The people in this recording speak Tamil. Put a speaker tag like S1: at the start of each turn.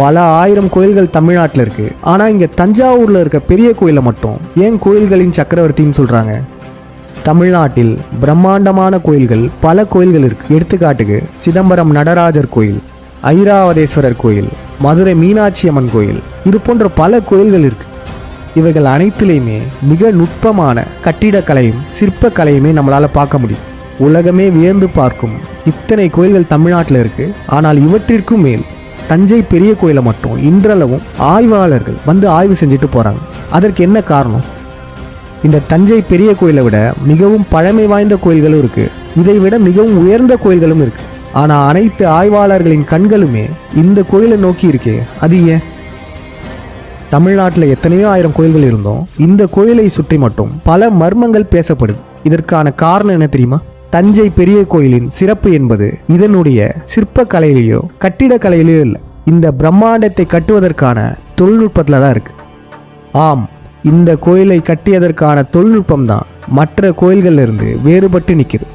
S1: பல ஆயிரம் கோயில்கள் தமிழ்நாட்டில் இருக்கு. ஆனா இங்க தஞ்சாவூர்ல இருக்க பெரிய கோயிலை மட்டும் ஏன் கோயில்களின் சக்கரவர்த்தின்னு சொல்றாங்க? தமிழ்நாட்டில் பிரம்மாண்டமான கோயில்கள் பல கோயில்கள் இருக்கு. எடுத்துக்காட்டுக்கு சிதம்பரம் நடராஜர் கோயில் ஐராவதேஸ்வரர் கோயில் மதுரை மீனாட்சி அம்மன் கோயில் இது போன்ற பல கோயில்கள் இருக்கு. இவைகள் அனைத்திலையுமே மிக நுட்பமான கட்டிடக்கலையும் சிற்பக்கலையுமே நம்மளால பார்க்க முடியும். உலகமே வியந்து பார்க்கும் இத்தனை கோயில்கள் தமிழ்நாட்டில் இருக்கு. ஆனால் இவற்றிற்கும் மேல் தஞ்சை பெரிய கோயிலை மட்டும் இன்றளவும் ஆய்வாளர்கள் வந்து ஆய்வு செஞ்சுட்டு போகிறாங்க அதற்கு என்ன காரணம்? இந்த தஞ்சை பெரிய கோயிலை விட மிகவும் பழமை வாய்ந்த கோயில்களும் இருக்குது இதை விட மிகவும் உயர்ந்த கோயில்களும் இருக்குது ஆனால் அனைத்து ஆய்வாளர்களின் கண்களுமே இந்த கோயிலை நோக்கி இருக்கே. அது ஏன்? தமிழ்நாட்டில் எத்தனையோ ஆயிரம் கோயில்கள் இருந்தோம். இந்த கோயிலை சுற்றி மட்டும் பல மர்மங்கள் பேசப்படுது. இதற்கான காரணம் என்ன தெரியுமா? தஞ்சை பெரிய கோயிலின் சிறப்பு என்பது இதனுடைய சிற்பக்கலையிலேயோ கட்டிடக்கலையிலேயோ இல்லை. இந்த பிரம்மாண்டத்தை கட்டுவதற்கான தொழில்நுட்பத்தில் தான் இருக்கு. ஆம் இந்த கோயிலை கட்டியதற்கான தொழில்நுட்பம் தான் மற்ற கோயில்களிலிருந்து வேறுபட்டு நிற்குது